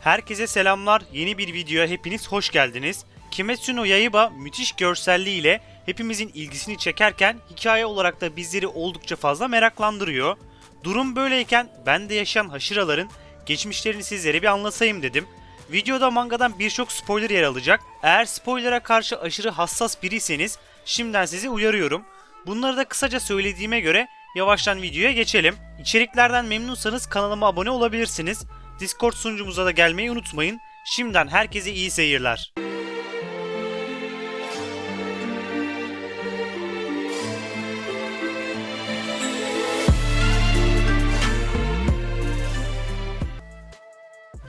Herkese selamlar. Yeni bir videoya hepiniz hoş geldiniz. Kimetsu no Yaiba müthiş görselliğiyle hepimizin ilgisini çekerken hikaye olarak da bizleri oldukça fazla meraklandırıyor. Durum böyleyken ben de yaşayan haşıraların geçmişlerini sizlere bir anlatayım dedim. Videoda mangadan birçok spoiler yer alacak. Eğer spoilera karşı aşırı hassas biriyseniz şimdiden sizi uyarıyorum. Bunları da kısaca söylediğime göre yavaştan videoya geçelim. İçeriklerden memnunsanız kanalıma abone olabilirsiniz. Discord sunucumuza da gelmeyi unutmayın. Şimdiden herkese iyi seyirler.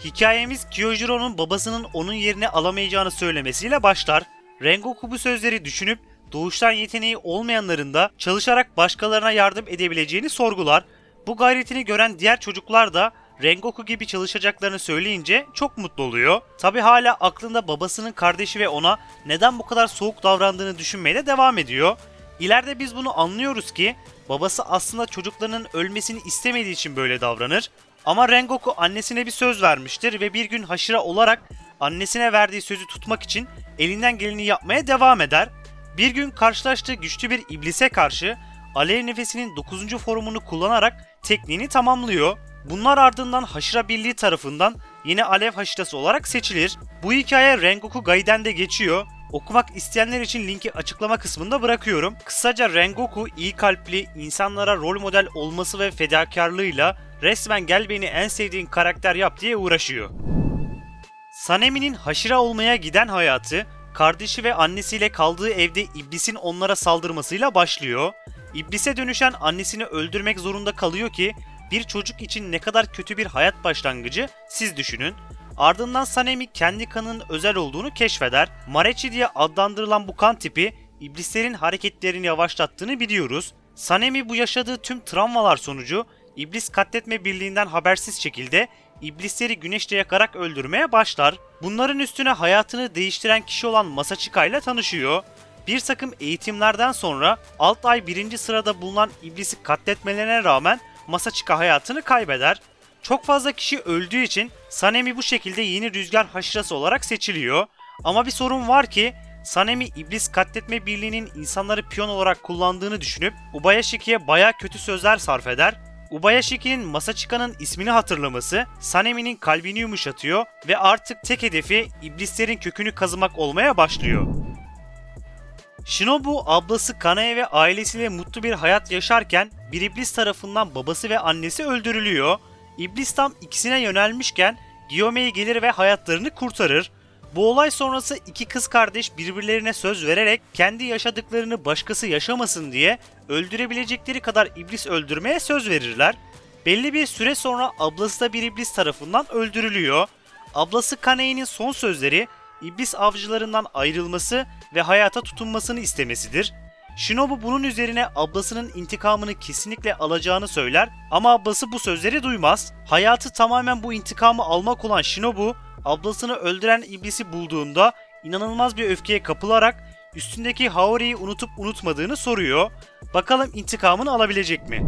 Hikayemiz Kyojiro'nun babasının onun yerini alamayacağını söylemesiyle başlar. Rengoku bu sözleri düşünüp doğuştan yeteneği olmayanların da çalışarak başkalarına yardım edebileceğini sorgular. Bu gayretini gören diğer çocuklar da Rengoku gibi çalışacaklarını söyleyince çok mutlu oluyor. Tabi hala aklında babasının kardeşi ve ona neden bu kadar soğuk davrandığını düşünmeye de devam ediyor. İleride biz bunu anlıyoruz ki babası aslında çocuklarının ölmesini istemediği için böyle davranır. Ama Rengoku annesine bir söz vermiştir ve bir gün Hashira olarak annesine verdiği sözü tutmak için elinden geleni yapmaya devam eder. Bir gün karşılaştığı güçlü bir iblise karşı alev nefesinin 9. formunu kullanarak tekniğini tamamlıyor. Bunlar ardından Haşira Birliği tarafından yine Alev Haşirası olarak seçilir. Bu hikaye Rengoku Gaiden'de geçiyor. Okumak isteyenler için linki açıklama kısmında bırakıyorum. Kısaca Rengoku iyi kalpli, insanlara rol model olması ve fedakarlığıyla resmen gel beni en sevdiğin karakter yap diye uğraşıyor. Sanemi'nin Haşira olmaya giden hayatı, kardeşi ve annesiyle kaldığı evde iblisin onlara saldırmasıyla başlıyor. İblise dönüşen annesini öldürmek zorunda kalıyor ki bir çocuk için ne kadar kötü bir hayat başlangıcı siz düşünün. Ardından Sanemi kendi kanının özel olduğunu keşfeder. Marechi diye adlandırılan bu kan tipi iblislerin hareketlerini yavaşlattığını biliyoruz. Sanemi bu yaşadığı tüm travmalar sonucu iblis katletme birliğinden habersiz şekilde iblisleri güneşte yakarak öldürmeye başlar. Bunların üstüne hayatını değiştiren kişi olan Masachika ile tanışıyor. Bir takım eğitimlerden sonra alt ay birinci sırada bulunan iblisi katletmelerine rağmen Masachika hayatını kaybeder. Çok fazla kişi öldüğü için Sanemi bu şekilde yeni rüzgar haşırası olarak seçiliyor. Ama bir sorun var ki Sanemi iblis katletme birliğinin insanları piyon olarak kullandığını düşünüp Ubayashiki'ye baya kötü sözler sarf eder. Ubayashiki'nin Masachika'nın ismini hatırlaması Sanemi'nin kalbini yumuşatıyor ve artık tek hedefi iblislerin kökünü kazımak olmaya başlıyor. Shinobu ablası Kanae ve ailesiyle mutlu bir hayat yaşarken bir iblis tarafından babası ve annesi öldürülüyor. İblis tam ikisine yönelmişken Gyome'ye gelir ve hayatlarını kurtarır. Bu olay sonrası iki kız kardeş birbirlerine söz vererek kendi yaşadıklarını başkası yaşamasın diye öldürebilecekleri kadar iblis öldürmeye söz verirler. Belli bir süre sonra ablası da bir iblis tarafından öldürülüyor. Ablası Kane'nin son sözleri iblis avcılarından ayrılması ve hayata tutunmasını istemesidir. Shinobu bunun üzerine ablasının intikamını kesinlikle alacağını söyler ama ablası bu sözleri duymaz. Hayatı tamamen bu intikamı almak olan Shinobu, ablasını öldüren iblisi bulduğunda inanılmaz bir öfkeye kapılarak üstündeki Haori'yi unutup unutmadığını soruyor. Bakalım intikamını alabilecek mi?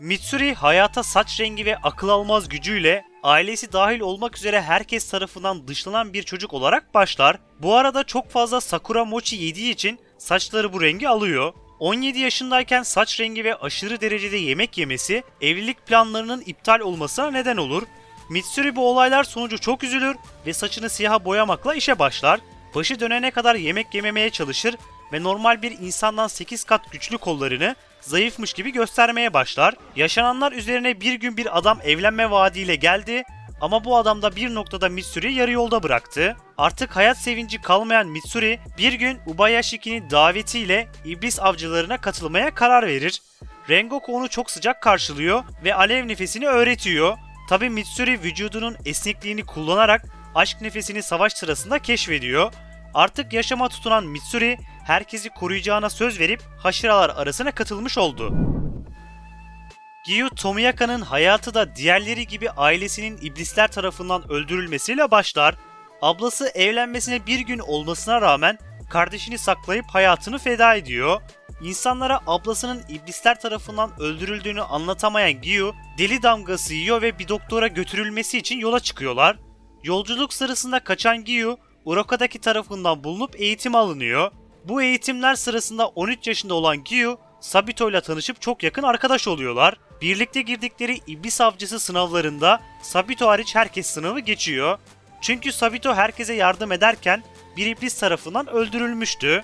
Mitsuri hayata saç rengi ve akıl almaz gücüyle ailesi dahil olmak üzere herkes tarafından dışlanan bir çocuk olarak başlar. Bu arada çok fazla Sakura Mochi yediği için saçları bu rengi alıyor. 17 yaşındayken saç rengi ve aşırı derecede yemek yemesi evlilik planlarının iptal olmasına neden olur. Mitsuri bu olaylar sonucu çok üzülür ve saçını siyaha boyamakla işe başlar. Başı dönene kadar yemek yememeye çalışır ve normal bir insandan 8 kat güçlü kollarını zayıfmış gibi göstermeye başlar. Yaşananlar üzerine bir gün bir adam evlenme vaadiyle geldi ama bu adam da bir noktada Mitsuri'yi yarı yolda bıraktı. Artık hayat sevinci kalmayan Mitsuri bir gün Ubayashiki'nin davetiyle iblis avcılarına katılmaya karar verir. Rengoku onu çok sıcak karşılıyor ve alev nefesini öğretiyor. Tabi Mitsuri vücudunun esnekliğini kullanarak aşk nefesini savaş sırasında keşfediyor. Artık yaşama tutunan Mitsuri herkesi koruyacağına söz verip haşiralar arasına katılmış oldu. Giyu Tomiyaka'nın hayatı da diğerleri gibi ailesinin iblisler tarafından öldürülmesiyle başlar. Ablası evlenmesine bir gün olmasına rağmen kardeşini saklayıp hayatını feda ediyor. İnsanlara ablasının iblisler tarafından öldürüldüğünü anlatamayan Gyu, deli damgası yiyor ve bir doktora götürülmesi için yola çıkıyorlar. Yolculuk sırasında kaçan Gyu, Uroka'daki tarafından bulunup eğitim alınıyor. Bu eğitimler sırasında 13 yaşında olan Gyu, Sabito ile tanışıp çok yakın arkadaş oluyorlar. Birlikte girdikleri iblis avcısı sınavlarında Sabito hariç herkes sınavı geçiyor. Çünkü Sabito herkese yardım ederken bir iblis tarafından öldürülmüştü.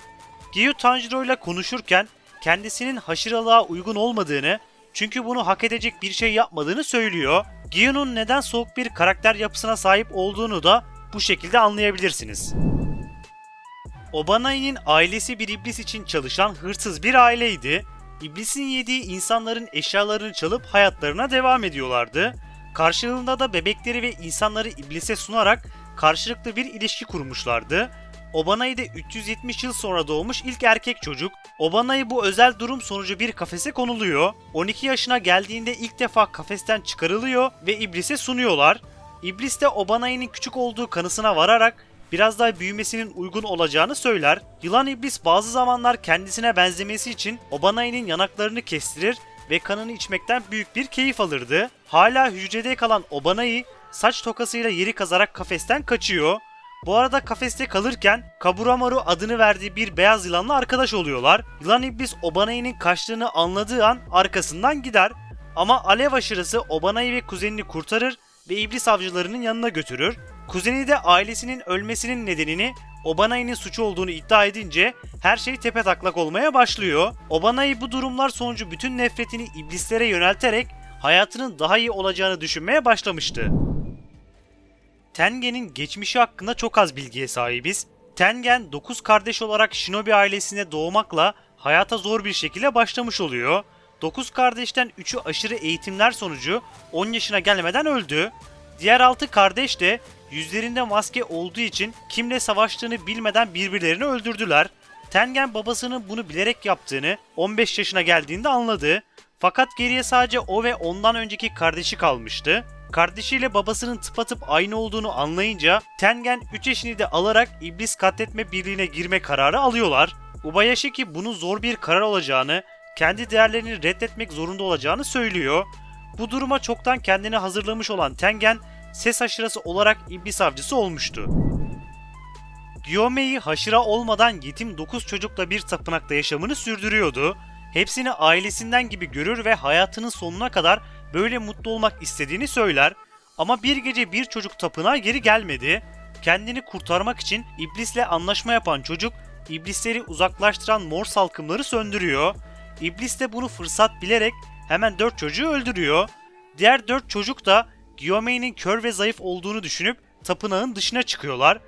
Gyu Tanjiro ile konuşurken kendisinin haşıralığa uygun olmadığını çünkü bunu hak edecek bir şey yapmadığını söylüyor. Gyu'nun neden soğuk bir karakter yapısına sahip olduğunu da bu şekilde anlayabilirsiniz. Obanai'nin ailesi bir iblis için çalışan hırsız bir aileydi. İblisin yediği insanların eşyalarını çalıp hayatlarına devam ediyorlardı. Karşılığında da bebekleri ve insanları iblise sunarak karşılıklı bir ilişki kurmuşlardı. Obanai de 370 yıl sonra doğmuş ilk erkek çocuk. Obanai bu özel durum sonucu bir kafese konuluyor. 12 yaşına geldiğinde ilk defa kafesten çıkarılıyor ve iblise sunuyorlar. İblis de Obanai'nin küçük olduğu kanısına vararak biraz daha büyümesinin uygun olacağını söyler. Yılan iblis bazı zamanlar kendisine benzemesi için Obanai'nin yanaklarını kestirir ve kanını içmekten büyük bir keyif alırdı. Hala hücrede kalan Obanai saç tokasıyla yeri kazarak kafesten kaçıyor. Bu arada kafeste kalırken Kaburamaru adını verdiği bir beyaz yılanla arkadaş oluyorlar. Yılan iblis Obanai'nin kaçtığını anladığı an arkasından gider. Ama alev aşırısı Obanai ve kuzenini kurtarır ve iblis avcılarının yanına götürür. Kuzeni de ailesinin ölmesinin nedenini Obanai'nin suçu olduğunu iddia edince her şey tepe taklak olmaya başlıyor. Obanai bu durumlar sonucu bütün nefretini iblislere yönelterek hayatının daha iyi olacağını düşünmeye başlamıştı. Tengen'in geçmişi hakkında çok az bilgiye sahibiz. Tengen 9 kardeş olarak Shinobi ailesine doğmakla hayata zor bir şekilde başlamış oluyor. 9 kardeşten 3'ü aşırı eğitimler sonucu 10 yaşına gelmeden öldü. Diğer 6 kardeş de yüzlerinde maske olduğu için kimle savaştığını bilmeden birbirlerini öldürdüler. Tengen babasının bunu bilerek yaptığını 15 yaşına geldiğinde anladı. Fakat geriye sadece o ve ondan önceki kardeşi kalmıştı. Kardeşiyle babasının tıpatıp aynı olduğunu anlayınca Tengen 3 eşini de alarak iblis katletme birliğine girme kararı alıyorlar. Ubayashiki bunun zor bir karar olacağını, kendi değerlerini reddetmek zorunda olacağını söylüyor. Bu duruma çoktan kendini hazırlamış olan Tengen, ses aşırası olarak iblis avcısı olmuştu. Gyomei haşıra olmadan yetim 9 çocukla bir tapınakta yaşamını sürdürüyordu. Hepsini ailesinden gibi görür ve hayatının sonuna kadar böyle mutlu olmak istediğini söyler. Ama bir gece bir çocuk tapınağa geri gelmedi. Kendini kurtarmak için iblisle anlaşma yapan çocuk iblisleri uzaklaştıran mor salkımları söndürüyor. İblis de bunu fırsat bilerek hemen 4 çocuğu öldürüyor. Diğer 4 çocuk da Gyomei'nin kör ve zayıf olduğunu düşünüp tapınağın dışına çıkıyorlar.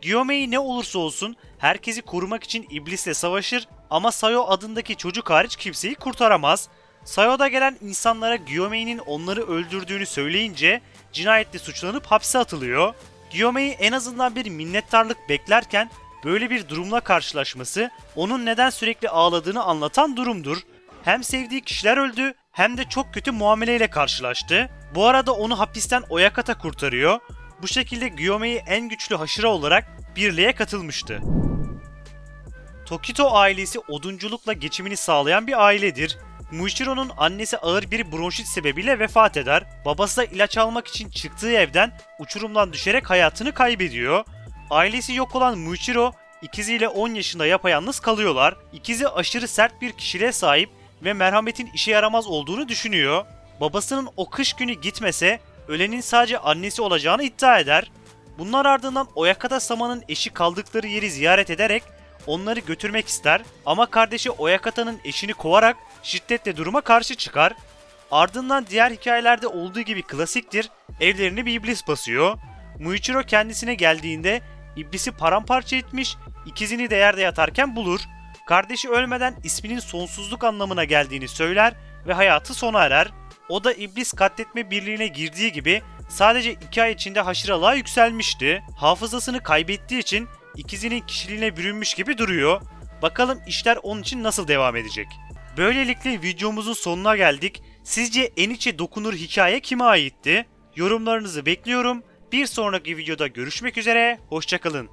Gyomei ne olursa olsun herkesi korumak için iblisle savaşır ama Sayo adındaki çocuk hariç kimseyi kurtaramaz. Sayo'da gelen insanlara Gyomei'nin onları öldürdüğünü söyleyince cinayetle suçlanıp hapse atılıyor. Gyomei en azından bir minnettarlık beklerken böyle bir durumla karşılaşması onun neden sürekli ağladığını anlatan durumdur. Hem sevdiği kişiler öldü hem de çok kötü muameleyle karşılaştı. Bu arada onu hapisten Oyakata kurtarıyor. Bu şekilde Gyomei en güçlü haşıra olarak birliğe katılmıştı. Tokito ailesi odunculukla geçimini sağlayan bir ailedir. Muichiro'nun annesi ağır bir bronşit sebebiyle vefat eder. Babası da ilaç almak için çıktığı evden uçurumdan düşerek hayatını kaybediyor. Ailesi yok olan Muichiro ikiziyle 10 yaşında yapayalnız kalıyorlar. İkizi aşırı sert bir kişiliğe sahip ve merhametin işe yaramaz olduğunu düşünüyor. Babasının o kış günü gitmese ölenin sadece annesi olacağını iddia eder. Bunlar ardından Oyakata Sama'nın eşi kaldıkları yeri ziyaret ederek onları götürmek ister ama kardeşi Oyakata'nın eşini kovarak şiddetle duruma karşı çıkar. Ardından diğer hikayelerde olduğu gibi klasiktir, evlerini bir iblis basıyor. Muichiro kendisine geldiğinde iblisi paramparça etmiş, ikizini de yerde yatarken bulur. Kardeşi ölmeden isminin sonsuzluk anlamına geldiğini söyler ve hayatı sona erer. O da iblis katletme birliğine girdiği gibi sadece 2 ay içinde haşıralığa yükselmişti. Hafızasını kaybettiği için ikizinin kişiliğine bürünmüş gibi duruyor. Bakalım işler onun için nasıl devam edecek. Böylelikle videomuzun sonuna geldik. Sizce en içe dokunur hikaye kime aitti? Yorumlarınızı bekliyorum. Bir sonraki videoda görüşmek üzere, hoşçakalın.